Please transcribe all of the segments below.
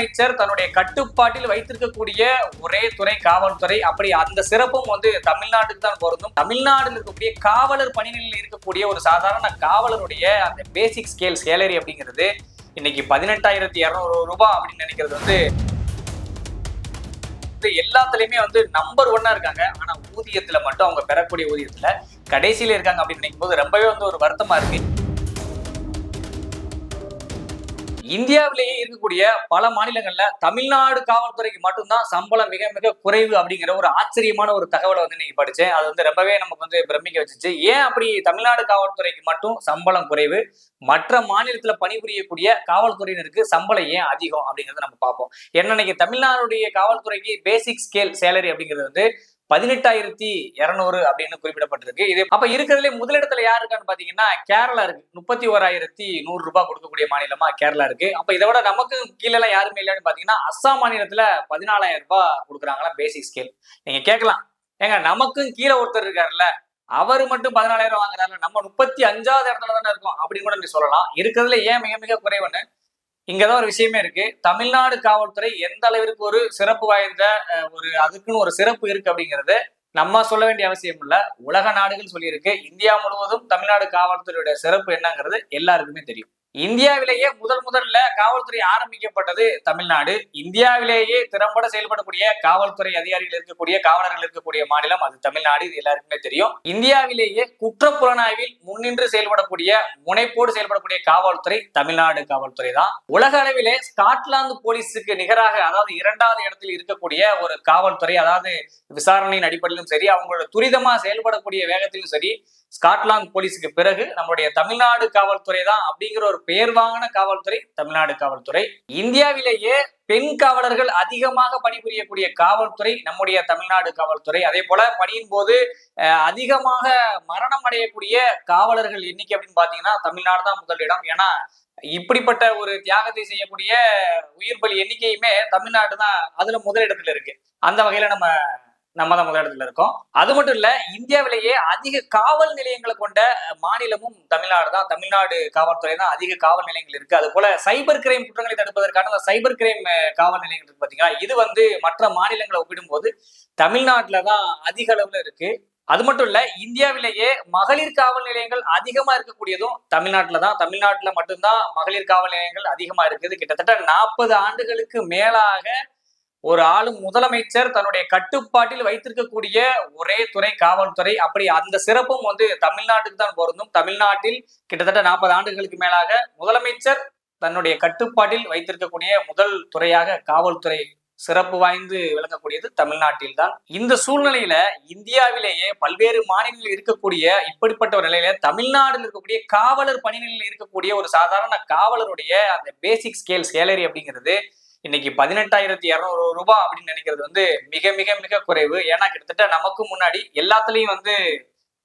முதலமைச்சர் தன்னுடைய கட்டுப்பாட்டில் வைத்திருக்கக்கூடிய ஒரே துறை காவல்துறை. அப்படி அந்த சிறப்பும் வந்து தமிழ்நாட்டுக்கு தான் பொருந்தும். தமிழ்நாட்டில் இருக்கக்கூடிய காவலர் பணிகளில் இருக்கக்கூடிய ஒரு சாதாரண காவலருடைய அந்த பேசிக் ஸ்கேல் சேலரி அப்படிங்கிறது இன்னைக்கு பதினெட்டாயிரத்தி இரநூறு ரூபாய் அப்படின்னு நினைக்கிறது வந்து வந்து எல்லாத்துலயுமே வந்து நம்பர் ஒன்னா இருக்காங்க. ஆனா ஊதியத்துல மட்டும் அவங்க பெறக்கூடிய ஊதியத்துல கடைசியில இருக்காங்க அப்படின்னு நினைக்கும் போது ரொம்பவே வந்து ஒரு வருத்தமா இருக்கு. இந்தியாவிலேயே இருக்கக்கூடிய பல மாநிலங்கள்ல தமிழ்நாடு காவல்துறைக்கு மட்டும்தான் சம்பளம் மிக மிக குறைவு அப்படிங்கிற ஒரு ஆச்சரியமான ஒரு தகவலை வந்து நீங்க படிச்சேன். அது வந்து ரொம்பவே நமக்கு வந்து பிரமிக்க வச்சுச்சு. ஏன் அப்படி தமிழ்நாடு காவல்துறைக்கு மட்டும் சம்பளம் குறைவு? மற்ற மாநிலத்துல பணிபுரியக்கூடிய காவல்துறையினருக்கு சம்பளம் ஏன் அதிகம் அப்படிங்கறத நம்ம பார்ப்போம். என்ன இன்னைக்கு தமிழ்நாடுடைய காவல்துறைக்கு பேசிக் ஸ்கேல் சேலரி அப்படிங்கிறது வந்து பதினெட்டாயிரத்தி இருநூறு அப்படின்னு குறிப்பிடப்பட்டிருக்கு. இது அப்ப இருக்கிறதுல முதலிடத்துல யாரு இருக்கான்னு பாத்தீங்கன்னா கேரளா இருக்கு. முப்பத்தி ஓராயிரத்தி நூறு ரூபாய் கொடுக்கக்கூடிய மாநிலமா கேரளா இருக்கு. அப்ப இதை விட நமக்கு கீழே எல்லாம் யாருமே இல்லைன்னு பாத்தீங்கன்னா அஸ்ஸாம் மாநிலத்துல பதினாலாயிரம் ரூபாய் கொடுக்குறாங்களா பேசிக் ஸ்கேல் நீங்க கேட்கலாம் ஏங்க நமக்கும் கீழே ஒருத்தர் இருக்காருல்ல அவர் மட்டும் பதினாலாயிரம் வாங்குறாரு நம்ம முப்பத்தி அஞ்சாவது இடத்துல தானே இருக்கோம் அப்படின்னு கூட நீ சொல்லலாம். இருக்கிறதுல ஏன் மிக மிக குறைவுன்னு இங்கதான் ஒரு விஷயமே இருக்கு. தமிழ்நாடு காவல்துறை எந்த அளவிற்கு ஒரு சிறப்பு வாய்ந்த ஒரு அதுக்குன்னு ஒரு சிறப்பு இருக்கு அப்படிங்கிறது நம்ம சொல்ல வேண்டிய அவசியம் இல்ல. உலக நாடுகள் சொல்லியிருக்கு. இந்தியா முழுவதும் தமிழ்நாடு காவல்துறையோட சிறப்பு என்னங்கிறது எல்லாருக்குமே தெரியும். இந்தியாவிலேயே முதல் முதல்ல காவல்துறை ஆரம்பிக்கப்பட்டது தமிழ்நாடு. இந்தியாவிலேயே திறம்பட செயல்படக்கூடிய காவல்துறை அதிகாரிகள் இருக்கக்கூடிய காவலர்கள் இருக்கக்கூடிய மாநிலம் அது தமிழ்நாடு. இது எல்லாருக்குமே தெரியும். இந்தியாவிலேயே குற்றப்புலனாய்வில் முன்னின்று செயல்படக்கூடிய முனைப்போடு செயல்படக்கூடிய காவல்துறை தமிழ்நாடு காவல்துறை தான். உலக அளவிலே ஸ்காட்லாந்து போலீஸுக்கு நிகராக அதாவது இரண்டாவது இடத்தில் இருக்கக்கூடிய ஒரு காவல்துறை அதாவது விசாரணையின் அடிப்படையிலும் சரி அவங்களோட துரிதமா செயல்படக்கூடிய வேகத்திலும் சரி ஸ்காட்லாந்து போலீஸுக்கு பிறகு நம்முடைய தமிழ்நாடு காவல்துறை தான் அப்படிங்கிற ஒரு பெயர் வாங்கின காவல்துறை தமிழ்நாடு காவல்துறை. இந்தியாவிலேயே பெண் காவலர்கள் அதிகமாக பணிபுரியக்கூடிய காவல்துறை நம்முடைய தமிழ்நாடு காவல்துறை. அதே போல பணியின் போது அதிகமாக மரணம் அடையக்கூடிய காவலர்கள் எண்ணிக்கை அப்படின்னு பாத்தீங்கன்னா தமிழ்நாடு தான் முதலிடம் ஏன்னா இப்படிப்பட்ட ஒரு தியாகத்தை செய்யக்கூடிய உயிர் பலி எண்ணிக்கையுமே தமிழ்நாடு தான் அதுல முதலிடத்துல இருக்கு. அந்த வகையில நம்ம நம்ம தான் முதலிடத்துல இருக்கோம். அது மட்டும் இல்ல இந்தியாவிலேயே அதிக காவல் நிலையங்களை கொண்ட மாநிலமும் தமிழ்நாடு தான். தமிழ்நாடு காவல்துறை தான் அதிக காவல் நிலையங்கள் இருக்கு. அது போல சைபர் கிரைம் குற்றங்களை தடுப்பதற்கான அந்த சைபர் கிரைம் காவல் நிலையங்கள் இருக்கு பாத்தீங்களா? இது வந்து மற்ற மாநிலங்களை ஒப்பிடும்போது தமிழ்நாட்டுல தான் அதிக அளவுல இருக்கு. அது மட்டும் இல்ல இந்தியாவிலேயே மகளிர் காவல் நிலையங்கள் அதிகமா இருக்கக்கூடியதும் தமிழ்நாட்டில தான். தமிழ்நாட்டில் மட்டும்தான் மகளிர் காவல் நிலையங்கள் அதிகமா இருக்குது. கிட்டத்தட்ட நாற்பது ஆண்டுகளுக்கு மேலாக ஒரு ஆளும் முதலமைச்சர் தன்னுடைய கட்டுப்பாட்டில் வைத்திருக்கக்கூடிய ஒரே துறை காவல்துறை. அப்படி அந்த சிறப்பும் வந்து தமிழ்நாட்டுக்கு தான் பொருந்தும். தமிழ்நாட்டில் கிட்டத்தட்ட நாற்பது ஆண்டுகளுக்கு மேலாக முதலமைச்சர் தன்னுடைய கட்டுப்பாட்டில் வைத்திருக்கக்கூடிய முதல் துறையாக காவல்துறை சிறப்பு வாய்ந்து விளங்கக்கூடியது தமிழ்நாட்டில் தான். இந்த சூழ்நிலையில இந்தியாவிலேயே பல்வேறு மாநிலங்களில் இருக்கக்கூடிய இப்படிப்பட்ட ஒரு நிலையில தமிழ்நாட்டில் இருக்கக்கூடிய காவலர் பணிகளில் இருக்கக்கூடிய ஒரு சாதாரண காவலருடைய அந்த பேசிக் ஸ்கேல் சேலரி அப்படிங்கிறது இன்னைக்கு பதினெட்டாயிரத்தி இரநூறு ரூபாய் அப்படின்னு நினைக்கிறது வந்து மிக மிக மிக குறைவு. ஏன்னா கிட்டத்தட்ட நமக்கு முன்னாடி எல்லாத்துலயும் வந்து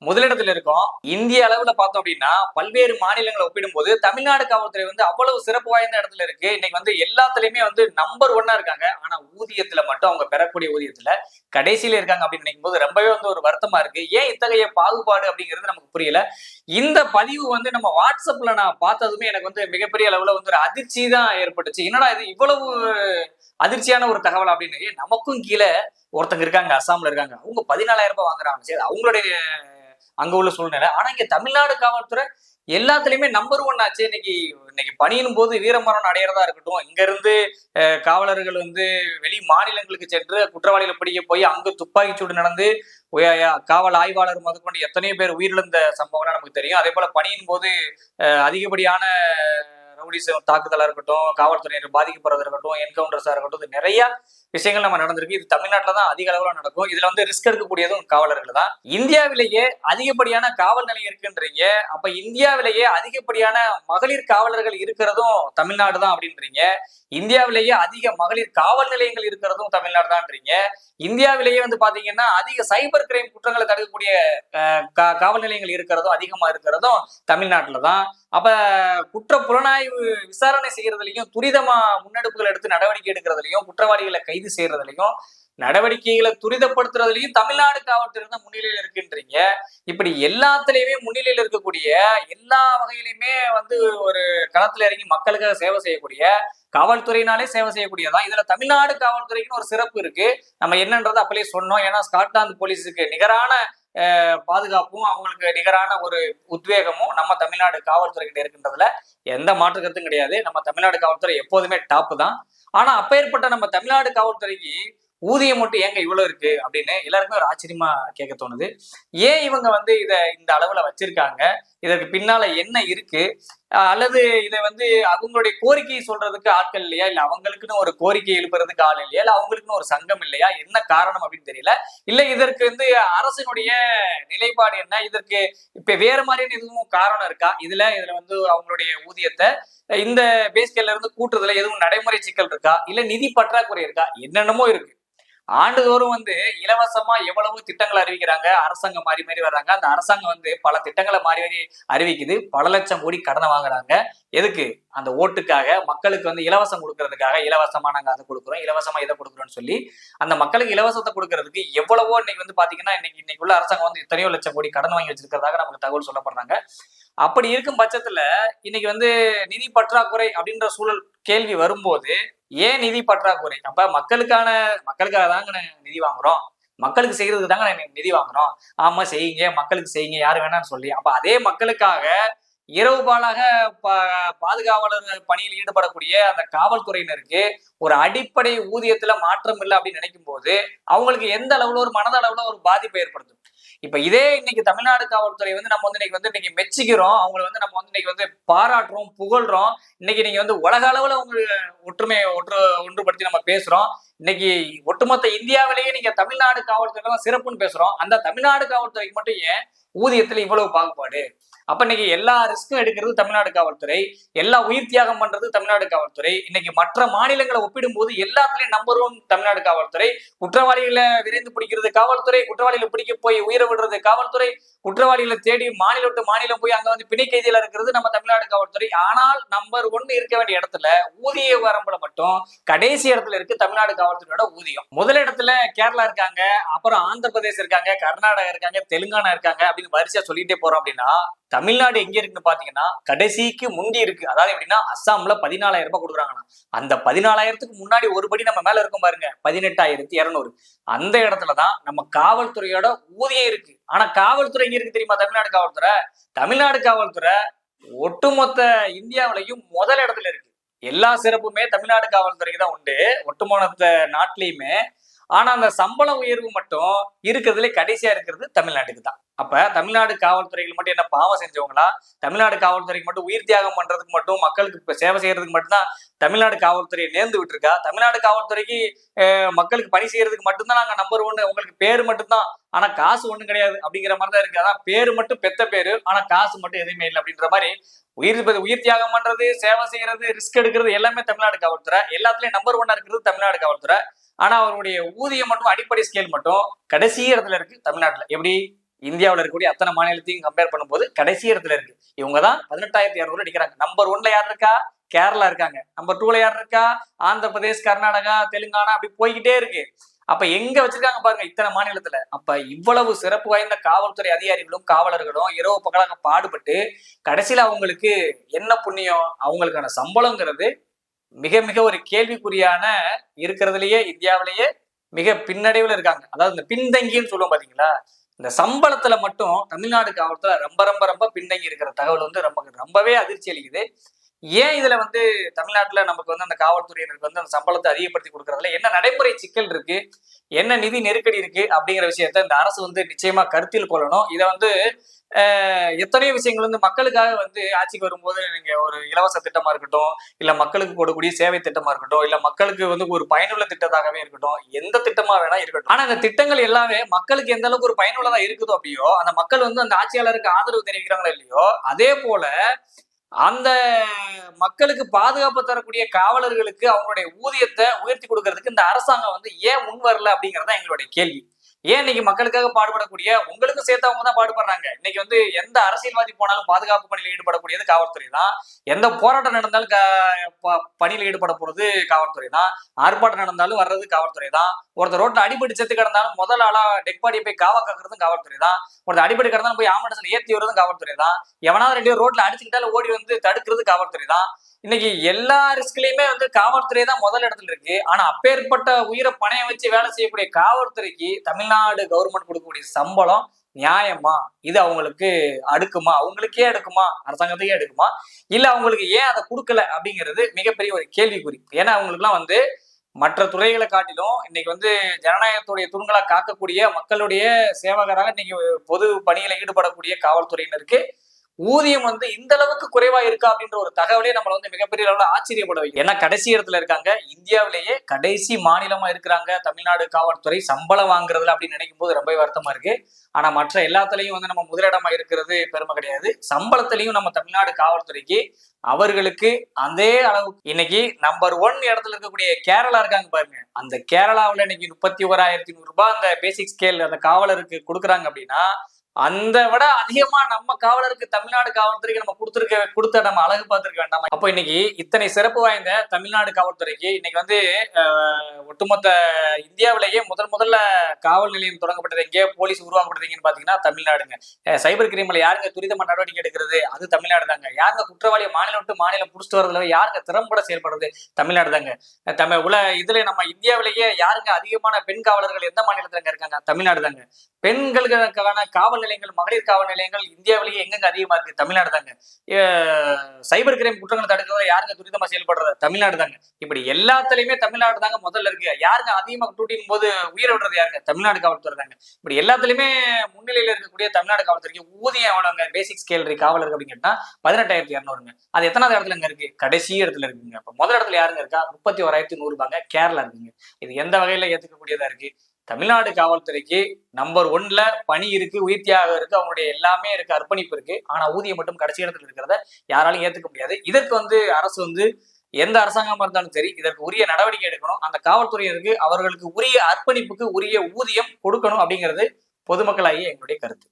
முதலிடத்துல இருக்கோம். இந்திய அளவுல பார்த்தோம் அப்படின்னா பல்வேறு மாநிலங்களை ஒப்பிடும்போது தமிழ்நாடு காவல்துறை வந்து அவ்வளவு சிறப்பு வாய்ந்த இடத்துல இருக்கு. இன்னைக்கு வந்து எல்லாத்துலயுமே வந்து நம்பர் ஒன்னா இருக்காங்க. ஆனா ஊதியத்துல மட்டும் அவங்க பெறக்கூடிய ஊதியத்துல கடைசியில இருக்காங்க அப்படின்னு நினைக்கும் போது ரொம்பவே வந்து ஒரு வருத்தமா இருக்கு. ஏன் இத்தகைய பாகுபாடு அப்படிங்கிறது நமக்கு புரியல. இந்த பதிவு வந்து நம்ம வாட்ஸ்அப்ல நான் பார்த்ததுமே எனக்கு வந்து மிகப்பெரிய அளவுல வந்து ஒரு அதிர்ச்சி தான் ஏற்பட்டுச்சு. என்னடா இது இவ்வளவு அதிர்ச்சியான ஒரு தகவல் அப்படின்னு. நமக்கும் கீழே ஒருத்தங்க இருக்காங்க அசாம்ல இருக்காங்க. அவங்க பதினாலாயிரம் ரூபாய் வாங்குறாங்க. சரி அவங்களுடைய அங்க உள்ள சூழ்நிலை. ஆனா இங்க தமிழ்நாடு காவல்துறை எல்லாத்துலயுமே நம்பர் ஒன் ஆச்சு. இன்னைக்கு இன்னைக்கு பணியின் போது வீரமரணம் அடையிறதா இருக்கட்டும் இங்க இருந்து அஹ், காவலர்கள் வந்து வெளி மாநிலங்களுக்கு சென்று குற்றவாளிகளை பிடிக்க போய் அங்கு துப்பாக்கி சூடு நடந்து காவல் ஆய்வாளர் முதற்கொண்டு எத்தனையோ பேர் உயிரிழந்த சம்பவம்லாம் நமக்கு தெரியும். அதே போல பணியின் போது அஹ், அதிகப்படியான ரவுடிசம் தாக்குதலா இருக்கட்டும் காவல்துறையினர் பாதிக்கப்படுறதா இருக்கட்டும் என்கவுண்டர்ஸா இருக்கட்டும் இது நிறைய விஷயங்கள் நம்ம நடந்திருக்கு. இது தமிழ்நாட்டில் தான் அதிக அளவுல நடக்கும். இதுல வந்து ரிஸ்க் எடுக்கக்கூடியதும் காவலர்கள் தான் இந்தியாவிலேயே அதிகப்படியான காவல் நிலையம் இருக்குன்றீங்க. அப்ப இந்தியாவிலேயே அதிகப்படியான மகளிர் காவலர்கள் இருக்கிறதும் தமிழ்நாடு தான் அப்படின்றீங்க. இந்தியாவிலேயே அதிக மகளிர் காவல் நிலையங்கள் இருக்கிறதும் தமிழ்நாடு தான்றீங்க இந்தியாவிலேயே வந்து பாத்தீங்கன்னா அதிக சைபர் கிரைம் குற்றங்களை தடுக்கக்கூடிய அஹ், கா- காவல் நிலையங்கள் இருக்கிறதும் அதிகமா இருக்கிறதும் தமிழ்நாட்டுல தான் அப்ப குற்ற புலனாய்வு விசாரணை செய்யறதுலையும் துரிதமா முன்னெடுப்புகள் எடுத்து நடவடிக்கை எடுக்கிறதுலையும் குற்றவாளிகளை கைது செய்யறதுலையும் நடவடிக்கைகளை துரிதப்படுத்துறதுலையும் தமிழ்நாடு காவல்துறை தான் முன்னிலையில் இருக்குன்றீங்க. இப்படி எல்லாத்துலயுமே முன்னிலையில் இருக்கக்கூடிய எல்லா வகையிலுமே வந்து ஒரு களத்துல இறங்கி மக்களுக்காக சேவை செய்யக்கூடிய காவல்துறையினாலே சேவை செய்யக்கூடியதான் இதுல தமிழ்நாடு காவல்துறைக்குன்னு ஒரு சிறப்பு இருக்கு. நம்ம என்னன்றதை அப்படியே சொன்னோம். ஏன்னா ஸ்காட்லாந்து போலீஸுக்கு நிகரான பாதுகாப்பும் அவங்களுக்கு நிகரான ஒரு உத்வேகமும் நம்ம தமிழ்நாடு காவல்துறை கிட்ட இருக்கின்றதுல எந்த மாற்று கருத்தும் கிடையாது. நம்ம தமிழ்நாடு காவல்துறை எப்போதுமே டாப் தான். ஆனா அப்பேற்பட்ட நம்ம தமிழ்நாடு காவல்துறைக்கு ஊதியம் மட்டும் ஏங்க இவ்வளவு இருக்கு அப்படின்னு எல்லாருக்குமே ஒரு ஆச்சரியமா கேட்க தோணுது. ஏன் இவங்க வந்து இத இந்த அளவுல வச்சிருக்காங்க? இதற்கு பின்னால என்ன இருக்கு? அஹ் அல்லது இதை வந்து அவங்களுடைய கோரிக்கையை சொல்றதுக்கு ஆட்கள் இல்லையா? இல்ல அவங்களுக்குன்னு ஒரு கோரிக்கை எழுப்புறதுக்கு ஆள் இல்லையா? இல்ல அவங்களுக்குன்னு ஒரு சங்கம் இல்லையா? என்ன காரணம் அப்படின்னு தெரியல. இல்ல இதற்கு வந்து அரசினுடைய நிலைப்பாடு என்ன? இதற்கு இப்ப வேற மாதிரியான எதுவும் காரணம் இருக்கா? இதுல இதுல வந்து அவங்களுடைய ஊதியத்தை இந்த பேஸ்கேல இருந்து கூட்டுறதுல எதுவும் நடைமுறை சிக்கல் இருக்கா? இல்ல நிதி பற்றாக்குறை இருக்கா? என்னென்னமோ இருக்கு. ஆண்டுதோறும் வந்து இலவசமா எவ்வளவு திட்டங்கள் அறிவிக்கிறாங்க? அரசாங்கம் மாறி மாறி வர்றாங்க. அந்த அரசாங்கம் வந்து பல திட்டங்களை மாறி மாறி அறிவிக்குது. பல லட்சம் கோடி கடனை வாங்குறாங்க. எதுக்கு? அந்த ஓட்டுக்காக மக்களுக்கு வந்து இலவசம் கொடுக்கறதுக்காக இலவசமா நாங்க அதை கொடுக்குறோம். இலவசமா இதை கொடுக்குறோம்னு சொல்லி அந்த மக்களுக்கு இலவசத்தை கொடுக்கறதுக்கு எவ்வளவோ இன்னைக்கு வந்து பாத்தீங்கன்னா இன்னைக்கு இன்னைக்கு உள்ள அரசாங்கம் வந்து எத்தனையோ லட்சம் கோடி கடன் வாங்கி வச்சிருக்கிறதாக நமக்கு தகவல் சொல்லப்படுறாங்க. அப்படி இருக்கும் பட்சத்துல இன்னைக்கு வந்து நிதி பற்றாக்குறை அப்படின்ற சூழல் கேள்வி வரும்போது ஏன் நிதி பற்றாக்குறை? அப்ப மக்களுக்கான மக்களுக்காக தாங்க நிதி வாங்குறோம். மக்களுக்கு செய்யறதுக்கு தாங்க நிதி வாங்குறோம். ஆமா செய்யுங்க. மக்களுக்கு செய்யுங்க. யாரு வேணாம்னு சொல்லி. அப்ப அதே மக்களுக்காக இரவு பாலாக பாதுகாவலர் பணியில் ஈடுபடக்கூடிய அந்த காவல்துறையினருக்கு ஒரு அடிப்படை ஊதியத்துல மாற்றம் இல்லை அப்படின்னு நினைக்கும் போது அவங்களுக்கு எந்த அளவுல ஒரு மனதளவுல ஒரு பாதிப்பை ஏற்படுத்தும்? இப்ப இதே இன்னைக்கு தமிழ்நாடு காவல்துறை வந்து நம்ம வந்து இன்னைக்கு வந்து இன்னைக்கு மெச்சிக்கிறோம் அவங்களை வந்து நம்ம வந்து இன்னைக்கு வந்து பாராட்டுறோம் புகழ்றோம். இன்னைக்கு நீங்க வந்து உலக அளவுல உங்க ஒற்றுமையை ஒற்று ஒன்றுபடுத்தி நம்ம பேசுறோம். இன்னைக்கு ஒட்டுமொத்த இந்தியாவிலேயே நீங்க தமிழ்நாடு காவல்துறை சிறப்புன்னு பேசுறோம். அந்த தமிழ்நாடு காவல்துறைக்கு மட்டும் ஏன் ஊதியத்துல இவ்வளவு பாகுபாடு? அப்ப இன்னைக்கு எல்லா ரிஸ்க்கும் எடுக்கிறது தமிழ்நாடு காவல்துறை எல்லா உயிர் தியாகம் பண்றது தமிழ்நாடு காவல்துறை. இன்னைக்கு மற்ற மாநிலங்களை ஒப்பிடும்போது எல்லாத்துலயும் நம்பர் ஒன் தமிழ்நாடு காவல்துறை. குற்றவாளிகளை விரைந்து பிடிக்கிறது காவல்துறை குற்றவாளிகளை பிடிக்க போய் உயிரை விடுறது காவல்துறை. குற்றவாளிகளை தேடி மாநிலம் விட்டு மாநிலம் போய் அங்க வந்து பிணை கைதியில இருக்கிறது நம்ம தமிழ்நாடு காவல்துறை. ஆனால் நம்பர் ஒன்னு இருக்க வேண்டிய இடத்துல ஊதிய வரம்புல மட்டும் கடைசி இடத்துல இருக்கு தமிழ்நாடு காவல்துறையோட ஊதியம். முதல் இடத்துல கேரளா இருக்காங்க அப்புறம் ஆந்திர பிரதேசம் இருக்காங்க கர்நாடகா இருக்காங்க தெலுங்கானா இருக்காங்க அப்படின்னு வரிசையா சொல்லிட்டே போறோம் அப்படின்னா தமிழ்நாடு எங்க இருக்குன்னு பாத்தீங்கன்னா கடைசிக்கு முந்தி இருக்கு. அதாவது எப்படின்னா அஸ்ஸாம்ல பதினாலாயிரம் ரூபாய் கொடுக்குறாங்கன்னா அந்த பதினாலாயிரத்துக்கு முன்னாடி ஒரு படி நம்ம மேல இருக்கும் பாருங்க. பதினெட்டாயிரத்தி இரநூறு. அந்த இடத்துலதான் நம்ம காவல்துறையோட ஊதியம் இருக்கு. ஆனா காவல்துறை எங்க இருக்கு தெரியுமா? தமிழ்நாடு காவல்துறை. தமிழ்நாடு காவல்துறை ஒட்டுமொத்த இந்தியாவிலையும் முதல் இடத்துல இருக்கு. எல்லா சிறப்புமே தமிழ்நாடு காவல்துறைக்கு தான் உண்டு. ஒட்டுமொத்த நாட்டிலையுமே. ஆனா அந்த சம்பள உயர்வு மட்டும் இருக்கிறதுல கடைசியா இருக்கிறது தமிழ்நாட்டுக்கு தான். அப்ப தமிழ்நாடு காவல்துறைகள் மட்டும் என்ன பாவம் செஞ்சவங்களா? தமிழ்நாடு காவல்துறைக்கு மட்டும் உயிர் தியாகம் பண்றதுக்கு மட்டும் மக்களுக்கு சேவை செய்யறதுக்கு மட்டும்தான் தமிழ்நாடு காவல்துறையை நேர்ந்து விட்டுருக்கா? தமிழ்நாடு காவல்துறைக்கு மக்களுக்கு பணி செய்யறதுக்கு மட்டும்தான் நாங்க நம்பர் ஒன்னு உங்களுக்கு பேர் மட்டும்தான். ஆனா காசு ஒண்ணும் கிடையாது அப்படிங்கிற மாதிரி தான் இருக்கு. அதான் பேரு மட்டும் பெத்த பேரு ஆனா காசு மட்டும் எதுவுமே இல்லை அப்படின்ற மாதிரி உயிர் உயிர் தியாகம் பண்றது சேவை செய்யறது ரிஸ்க் எடுக்கிறது எல்லாமே தமிழ்நாடு காவல்துறை. எல்லாத்துலயும் நம்பர் ஒன்னா இருக்கிறது தமிழ்நாடு காவல்துறை. ஆனா அவருடைய ஊதியம் மட்டும் அடிப்படை ஸ்கேல் மட்டும் கடைசி இடத்துல இருக்கு தமிழ்நாட்டுல. எப்படி? இந்தியாவுல இருக்கக்கூடிய அத்தனை மாநிலத்தையும் கம்பேர் பண்ணும்போது கடைசி இடத்துல இருக்கு. இவங்க தான் பதினெட்டாயிரத்தி இரநூறு அடிக்கிறாங்க. நம்பர் ஒன்ல யார் இருக்கா? கேரளா இருக்காங்க. நம்பர் டூல யார் இருக்கா? ஆந்திர பிரதேஷ் கர்நாடகா தெலுங்கானா அப்படி போய்கிட்டே இருக்கு. அப்ப எங்க வச்சிருக்காங்க பாருங்க இத்தனை மாநிலத்துல. அப்ப இவ்வளவு சிறப்பு வாய்ந்த காவல்துறை அதிகாரிகளும் காவலர்களும் இரவு பகலாக பாடுபட்டு கடைசியில அவங்களுக்கு என்ன புண்ணியம்? அவங்களுக்கான சம்பளங்கிறது மிக மிக ஒரு கேள்விக்குறியான இருக்கிறதுலயே இந்தியாவிலேயே மிக பின்னடைவுல இருக்காங்க. அதாவது இந்த பின்தங்கின்னு சொல்லுவோம் பாத்தீங்களா? இந்த சம்பளத்துல மட்டும் தமிழ்நாடு காவல்துறை ரொம்ப ரொம்ப ரொம்ப பின்தங்கி இருக்கிற தகவல் வந்து ரொம்ப ரொம்பவே அதிர்ச்சி அளிக்குது. ஏன் இதுல வந்து தமிழ்நாட்டுல நமக்கு வந்து அந்த காவல்துறையினருக்கு வந்து அந்த சம்பளத்தை அதிகப்படுத்தி கொடுக்கறதுல? என்ன நடைமுறை சிக்கல் இருக்கு? என்ன நிதி நெருக்கடி இருக்கு? அப்படிங்கிற விஷயத்த இந்த அரசு வந்து நிச்சயமா கருத்தில் கொள்ளணும். இதை வந்து எத்தனையோ விஷயங்கள் வந்து மக்களுக்காக வந்து ஆட்சிக்கு வரும்போது நீங்க ஒரு இலவச திட்டமா இருக்கட்டும் இல்ல மக்களுக்கு போடக்கூடிய சேவை திட்டமா இருக்கட்டும் இல்ல மக்களுக்கு வந்து ஒரு பயனுள்ள திட்டத்தாகவே இருக்கட்டும் எந்த திட்டமா வேணா இருக்கட்டும். ஆனா இந்த திட்டங்கள் எல்லாமே மக்களுக்கு எந்த அளவுக்கு ஒரு பயனுள்ளதா இருக்குதோ அப்படியோ அந்த மக்கள் வந்து அந்த ஆட்சியாளருக்கு ஆதரவு தெரிவிக்கிறாங்களோ இல்லையோ அதே போல அந்த மக்களுக்கு பாதுகாப்பு தரக்கூடிய காவலர்களுக்கு அவங்களுடைய ஊதியத்தை உயர்த்தி கொடுக்கறதுக்கு இந்த அரசாங்கம் வந்து ஏன் முன் வரல அப்படிங்கறது தான் எங்களுடைய கேள்வி. ஏன் இன்னைக்கு மக்களுக்காக பாடுபடக்கூடிய உங்களுக்கும் சேர்த்து அவங்க தான் பாடுபடுறாங்க. இன்னைக்கு வந்து எந்த அரசியல்வாதி போனாலும் பாதுகாப்பு பணியில் ஈடுபடக்கூடியது காவல்துறை தான். எந்த போராட்டம் நடந்தாலும் பணியில் ஈடுபட போறது காவல்துறை தான். ஆர்ப்பாட்டம் நடந்தாலும் வர்றது காவல்துறை தான். ஒருத்தர் ரோட்ல அடிபட்டு செத்து கிடந்தாலும் முதல் ஆளா டெக் பாடியை போய் காவா காக்குறதும் காவல்துறை தான். ஒருத்தர் அடிபட்டு கிடந்தாலும் போய் ஆம்புலன்ஸ்ல ஏத்தி வர்றதும் காவல்துறை தான். எவனாவது ரெண்டு பேர் ரோட்ல அடிச்சுக்கிட்டாலும் ஓடி வந்து தடுக்கிறது காவல்துறை தான். இன்னைக்கு எல்லா ரிஸ்க்லயுமே வந்து காவல்துறை தான் முதல் இடத்துல இருக்கு. ஆனா அப்பேற்பட்ட உயிரை பணைய வச்சு வேலை செய்யக்கூடிய காவல்துறைக்கு தமிழ்நாடு கவர்மெண்ட் கொடுக்கக்கூடிய சம்பளம் நியாயமா? இது அவங்களுக்கு அடுக்குமா? அவங்களுக்கே அடுக்குமா? அரசாங்கத்துக்கே அடுக்குமா? இல்ல அவங்களுக்கு ஏன் அதை கொடுக்கல அப்படிங்கிறது மிகப்பெரிய ஒரு கேள்விக்குறி. ஏன்னா அவங்களுக்குலாம் வந்து மற்ற துறைகளை காட்டிலும் இன்னைக்கு வந்து ஜனநாயகத்துடைய தூண்களா காக்கக்கூடிய மக்களுடைய சேவகராக இன்னைக்கு பொது பணியில ஈடுபடக்கூடிய காவல்துறையினருக்கு ஊதியம் வந்து இந்த அளவுக்கு குறைவா இருக்கா அப்படின்ற ஒரு தகவலே நம்மள வந்து மிகப்பெரிய அளவுல ஆச்சரியப்பட வைக்கும் ஏன்னா கடைசி இடத்துல இருக்காங்க. இந்தியாவிலேயே கடைசி மாநிலமா இருக்கிறாங்க தமிழ்நாடு காவல்துறை சம்பளம் வாங்குறதுல அப்படின்னு நினைக்கும் போது ரொம்ப வருத்தமா இருக்கு. ஆனா மற்ற எல்லாத்துலயும் வந்து நம்ம முதலிடமா இருக்கிறது பெருமை கிடையாது. சம்பளத்திலையும் நம்ம தமிழ்நாடு காவல்துறைக்கு அவர்களுக்கு அதே அளவுக்கு இன்னைக்கு நம்பர் ஒன் இடத்துல இருக்கக்கூடிய கேரளா இருக்காங்க பாருங்க. அந்த கேரளாவில் இன்னைக்கு முப்பத்தி ஓராயிரத்தி நூறு ரூபாய் அந்த பேசிக் ஸ்கேல் அந்த காவலருக்கு கொடுக்குறாங்க அப்படின்னா அந்த விட அதிகமா நம்ம காவலருக்கு தமிழ்நாடு காவல்துறைக்கு நம்ம கொடுத்துருக்க கொடுத்த நம்ம அழகு பார்த்திருக்க வேண்டாமா? அப்போ இன்னைக்கு இத்தனை சிறப்பு வாய்ந்த தமிழ்நாடு காவல்துறைக்கு இன்னைக்கு வந்து ஒட்டுமொத்த இந்தியாவிலேயே முதல் முதல்ல காவல் நிலையம் தொடங்கப்பட்டது எங்கே? போலீஸ் உருவாக்கப்பட்டதுங்கன்னு பாத்தீங்கன்னா தமிழ்நாடுங்க. சைபர் கிரைம்ல யாருங்க துரிதமா நடவடிக்கை எடுக்கிறது? அது தமிழ்நாடு தாங்க. யாருங்க குற்றவாளியை மாநிலம் விட்டு மாநிலம் புடிச்சிட்டு வரதுல யாருங்க திறம்பட செயல்படுறது? தமிழ்நாடு தாங்க. தமிழ் உல இதுல நம்ம இந்தியாவிலேயே யாருங்க அதிகமான பெண் காவலர்கள் எந்த மாநிலத்துல இருக்காங்க? தமிழ்நாடு தாங்க. பெண்களுக்கான காவல் நிலையங்கள் மகளிர் காவல் நிலையங்கள் இந்தியாவிலேயே எங்கெங்க அதிகமா இருக்கு? தமிழ்நாடு தாங்க சைபர் கிரைம் குற்றங்களை தடுக்கிறத யாருங்க துரிதமா செயல்படுறது? தமிழ்நாடு தாங்க இப்படி எல்லாத்துலயுமே தமிழ்நாடு தாங்க முதல்ல இருக்கு. யாருங்க அதிகமா டூட்டின் போது உயிரை விடுறது யாருங்க? தமிழ்நாடு காவல்துறை தாங்க இப்படி எல்லாத்துலயுமே முன்னிலையில இருக்கக்கூடிய தமிழ்நாடு காவல்துறைக்கு ஊதியம் எவ்வளவுங்க? பேசிக் ஸ்கேலரி காவலருக்கு அப்படின்னு கேட்டா பதினெட்டாயிரத்தி இரநூறுங்க. அது எத்தனாவது இடத்துல இங்க இருக்கு? கடைசி இடத்துல இருக்குங்க. அப்ப முதல் இடத்துல யாருங்க இருக்கா? முப்பத்தி ஓராயிரத்தி நூறு ரூபாங்க கேரளா இருக்குங்க. இது எந்த வகையில ஏத்துக்கக்கூடியதா இருக்கு? தமிழ்நாடு காவல்துறைக்கு நம்பர் ஒன்ல பணி இருக்கு உயிர் தியாகம் இருக்கு அவங்களுடைய எல்லாமே இருக்கு அர்ப்பணிப்பு இருக்கு. ஆனா ஊதியம் மட்டும் கடைசி இடத்துல இருக்கிறத யாராலையும் ஏத்துக்க முடியாது. இதற்கு வந்து அரசு வந்து எந்த அரசாங்கமா இருந்தாலும் சரி இதற்கு உரிய நடவடிக்கை எடுக்கணும். அந்த காவல்துறையினருக்கு அவர்களுக்கு உரிய அர்ப்பணிப்புக்கு உரிய ஊதியம் கொடுக்கணும் அப்படிங்கிறது பொதுமக்களாகிய எங்களுடைய கருத்து.